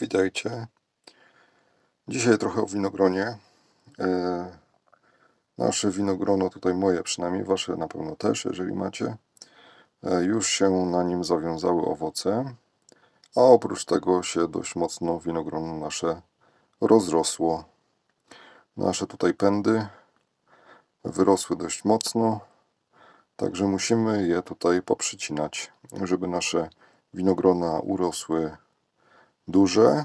Witajcie. Dzisiaj trochę o winogronie. E, Nasze winogrono, tutaj moje przynajmniej, wasze na pewno też, jeżeli macie. e, Już się na nim zawiązały owoce, a oprócz tego się dość mocno winogrono nasze rozrosło. Nasze tutaj pędy wyrosły dość mocno, także musimy je tutaj poprzycinać, żeby nasze winogrona urosły duże,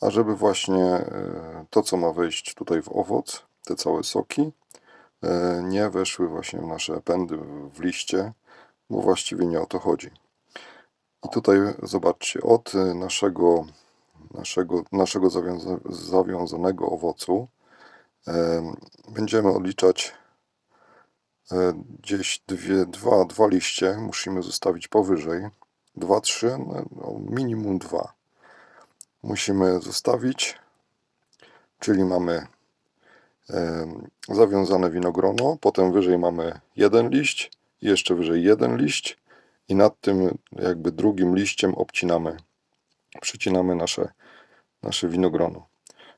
a żeby właśnie e, to, co ma wejść tutaj w owoc, te całe soki, e, nie weszły właśnie w nasze pędy, w liście, bo właściwie nie o to chodzi. I tutaj zobaczcie, od naszego, naszego, naszego zawiąza, zawiązanego owocu e, będziemy odliczać e, gdzieś dwie, dwa, dwa liście, musimy zostawić powyżej, dwa, trzy, no, no, minimum dwa musimy zostawić, czyli mamy zawiązane winogrono, potem wyżej mamy jeden liść, jeszcze wyżej jeden liść i nad tym jakby drugim liściem obcinamy, przycinamy nasze, nasze winogrono.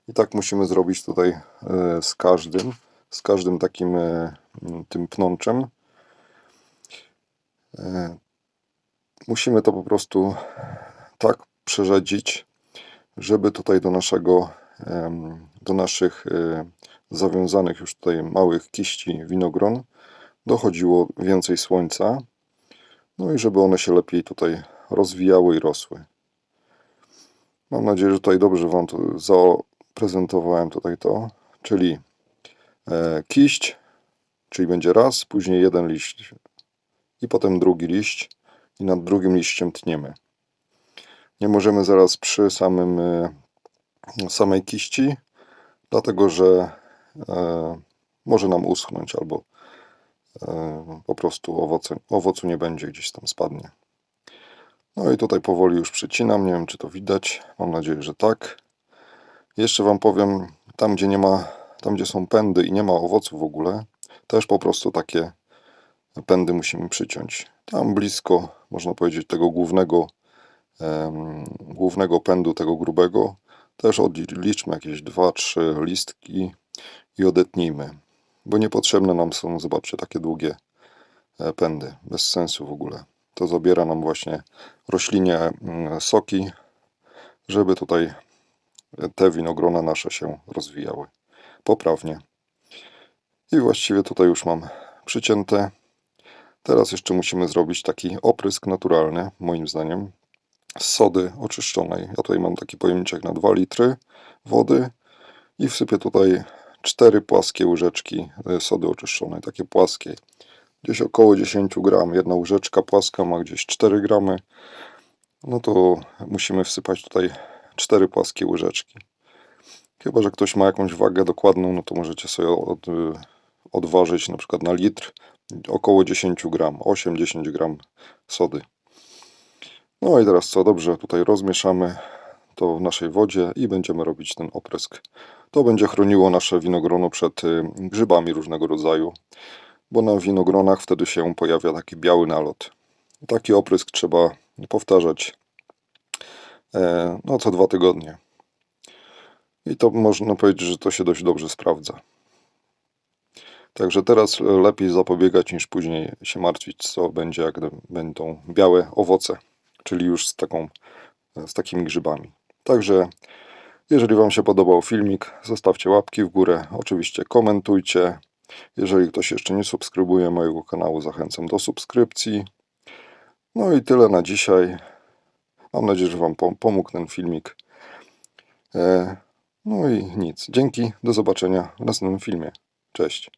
I tak musimy zrobić tutaj e, z każdym, z każdym takim e, tym pnączem. E, Musimy to po prostu tak przerzedzić, żeby tutaj do naszego, do naszych e, zawiązanych już tutaj małych kiści winogron dochodziło więcej słońca, no i żeby one się lepiej tutaj rozwijały i rosły. Mam nadzieję, że tutaj dobrze Wam to zaprezentowałem tutaj to, czyli e, kiść, czyli będzie raz, później jeden liść i potem drugi liść i nad drugim liściem tniemy. Nie możemy zaraz przy samym e, samej kiści, dlatego że e, może nam uschnąć albo e, po prostu owoce, owocu nie będzie, gdzieś tam spadnie. No i tutaj powoli już przycinam, nie wiem czy to widać, mam nadzieję, że tak. Jeszcze Wam powiem, tam gdzie nie ma, tam gdzie są pędy i nie ma owoców w ogóle, też po prostu takie pędy musimy przyciąć. Tam blisko, można powiedzieć, tego głównego głównego pędu, tego grubego, też odliczmy jakieś 2-3 listki i odetnijmy. Bo niepotrzebne nam są, zobaczcie, takie długie e, pędy. Bez sensu w ogóle. To zabiera nam właśnie roślinie mm, soki, żeby tutaj te winogrona nasze się rozwijały poprawnie. I właściwie tutaj już mam przycięte. Teraz jeszcze musimy zrobić taki oprysk naturalny, moim zdaniem, z sody oczyszczonej. Ja tutaj mam taki pojemniczek na 2 litry wody i wsypię tutaj 4 płaskie łyżeczki e, sody oczyszczonej, takie płaskie. Gdzieś około 10 gram. Jedna łyżeczka płaska ma gdzieś 4 gramy. No to musimy wsypać tutaj 4 płaskie łyżeczki. Chyba, że ktoś ma jakąś wagę dokładną, no to możecie sobie od, odważyć na przykład na litr około 10 gram, 8-10 gram sody. No i teraz co, dobrze tutaj rozmieszamy to w naszej wodzie i będziemy robić ten oprysk. To będzie chroniło nasze winogrono przed y, grzybami różnego rodzaju, bo na winogronach wtedy się pojawia taki biały nalot. Taki oprysk trzeba powtarzać e, no, co dwa tygodnie. I to można powiedzieć, że to się dość dobrze sprawdza. Także teraz lepiej zapobiegać niż później się martwić, co będzie, jak będą białe owoce, czyli już z, taką, z takimi grzybami. Także jeżeli Wam się podobał filmik, zostawcie łapki w górę, oczywiście komentujcie. Jeżeli ktoś jeszcze nie subskrybuje mojego kanału, zachęcam do subskrypcji. No i tyle na dzisiaj. Mam nadzieję, że Wam pomógł ten filmik. E, no i nic. Dzięki, do zobaczenia w następnym filmie. Cześć.